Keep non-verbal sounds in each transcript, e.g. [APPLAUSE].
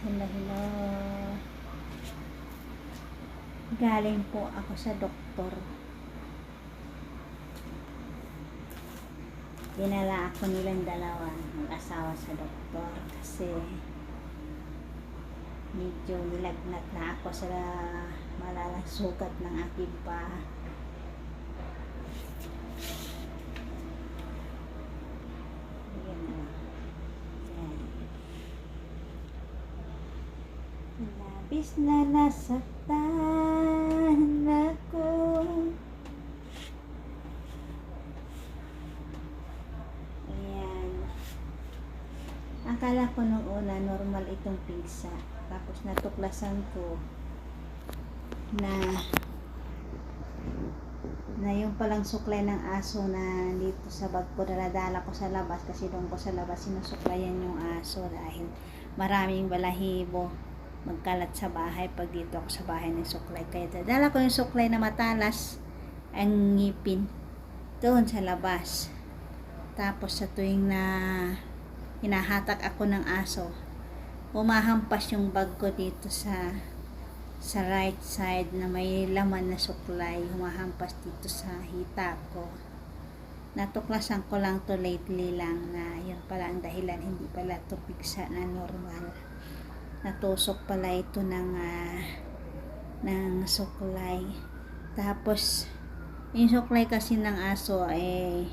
Hello, hello. Galing po ako sa doktor. Dinala ako nilang dalawa, mag-asawa sa doktor kasi medyo nilagnat na ako sa malalang sugat ng aking pa. Ayan na. Ayan. Labis na nasaktan ako Ayan. Akala ko nung una normal itong pigsa. Tapos natuklasan ko na na yung palang suklay ng aso na dito sa bag ko daladala ko sa labas kasi doon ko sa labas sinusuklayan yung aso dahil maraming balahibo magkalat sa bahay pag dito ako sa bahay ng suklay. Kaya dadala ko yung suklay na matalas ang ngipin doon sa labas. Tapos sa tuwing na hinahatak ako ng aso umahampas yung bag ko dito sa sa right side na may laman na suklay. Humahampas dito sa hita ko. Natuklasan ko lang to lately lang na yun pala ang dahilan hindi pala to pigsa na normal natusok pala ito ng ah, ng suklay. Tapos yung suklay kasi ng aso eh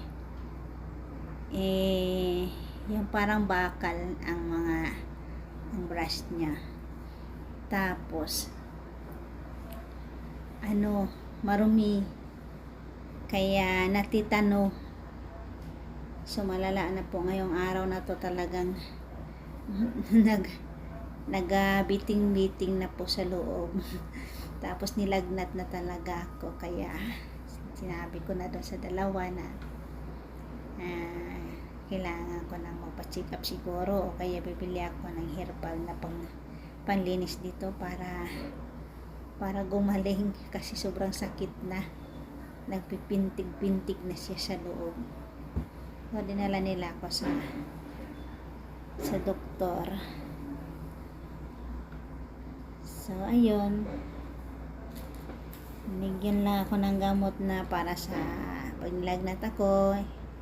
eh yung parang bakal ang mga ang brush niya. Tapos ano marumi. Kaya natitano. So malala na po. Ngayong araw na to talagang [LAUGHS] nag nagabiting-biting na po sa loob. [LAUGHS] Tapos nilagnat na talaga ako. Kaya sinabi ko na doon sa dalawa na ah, kailangan ko na magpa-check up siguro o kaya bibili ako ng herbal na pang panlinis dito para para gumaling. [LAUGHS] Kasi sobrang sakit na. Nagpipintig-pintig na siya sa loob. So dinala nila ako sa sa doktor so ayun Binigyan lang ako ng gamot na para sa pag nilagnat ako.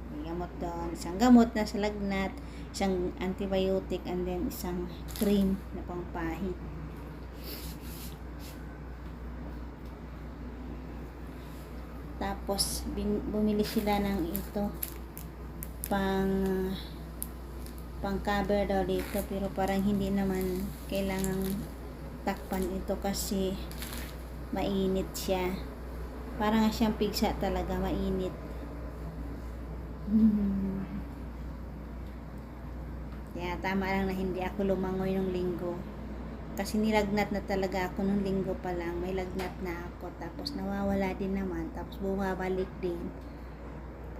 May gamot doon. Isang gamot na sa lagnat, isang antibiotic, and then isang cream na pangpahid. Tapos, bumili sila ng ito pang pang cover daw dito pero parang hindi naman kailangan takpan ito kasi mainit siya. Parang siyang pigsa talaga, mainit. Kaya tama lang na hindi ako lumangoy nung linggo. Kasi nilagnat na talaga ako nung linggo pa lang. May lagnat na ako. Tapos nawawala din naman. Tapos bumabalik din.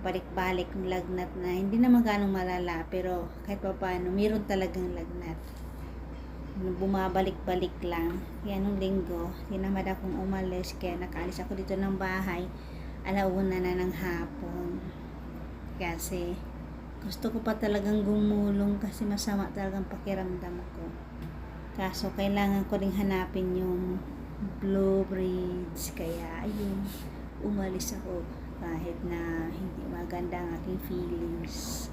Balik-balik yung lagnat na. Hindi naman ganong malala. Pero kahit pa paano, mayroon talagang lagnat bumabalik-balik lang. Kaya nung linggo, tinamad akong umalis. Kaya nakaalis ako dito ng bahay. Alauna na ng hapon. Kasi gusto ko pa talagang gumulong kasi masama talagang pakiramdam ko. Kaso kailangan ko ring hanapin yung blue bridge. Kaya ayun, umalis ako kahit na hindi maganda ang aking feelings.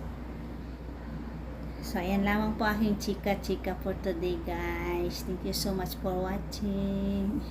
So, ayan lamang po aking chika-chika for today, guys. Thank you so much for watching.